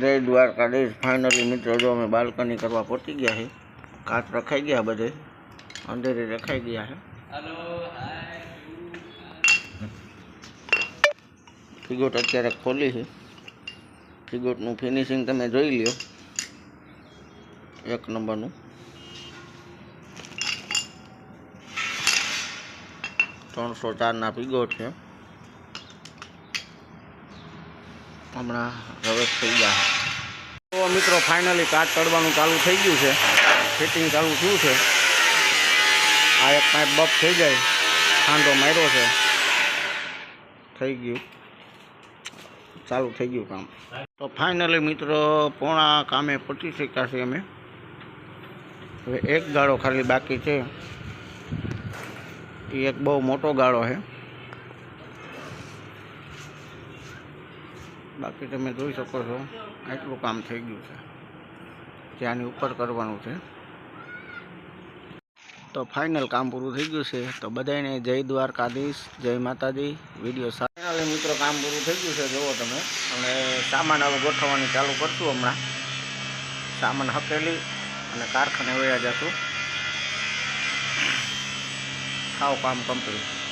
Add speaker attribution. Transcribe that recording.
Speaker 1: જય દ્વારકાધીશ ફાઇનલી મિત્રો જો અમે બાલ્કની કરવા પહોંચી ગયા છે કાચ રખાઈ ગયા બધે અંધેરી રખાઈ ગયા છે. ફિગોટ અત્યારે ખોલી છે. ફિગોટનું ફિનિશિંગ તમે જોઈ લ્યો એક નંબરનું. ત્રણસો ચારના ફિગોટ છે. હમણાં રવેશ થઈ ગયા. તો મિત્રો ફાઇનલી કાચ ચડવાનું ચાલુ થઈ ગયું છે. ફિટિંગ ચાલુ થયું છે. આ એક પાઇપ બફ થઈ જાય. ખાંડો માર્યો છે. થઈ ગયું. ચાલુ થઈ ગયું કામ. તો ફાઇનલી મિત્રો, પોણા કામે પહોંચી શક્યા છે અમે. હવે એક ગાળો ખાલી બાકી છે. એ એક બહુ મોટો ગાળો છે. બાકી તમે જોઈ શકો છો, આટલું કામ થઈ ગયું છે. ત્યાંની ઉપર કરવાનું છે. તો ફાઇનલ કામ પૂરું થઈ ગયું છે. તો બધાને જય દ્વારકાધીશ, જય માતાજી. વીડિયો ફાઇનલી મિત્રો કામ પૂરું થઈ ગયું છે, જુઓ તમે. અને સામાન હવે ગોઠવવાની ચાલુ કરશું હમણાં. સામાન હકેલી અને કારખાને વયા જશું. સાવ કામ કમ્પ્લીટ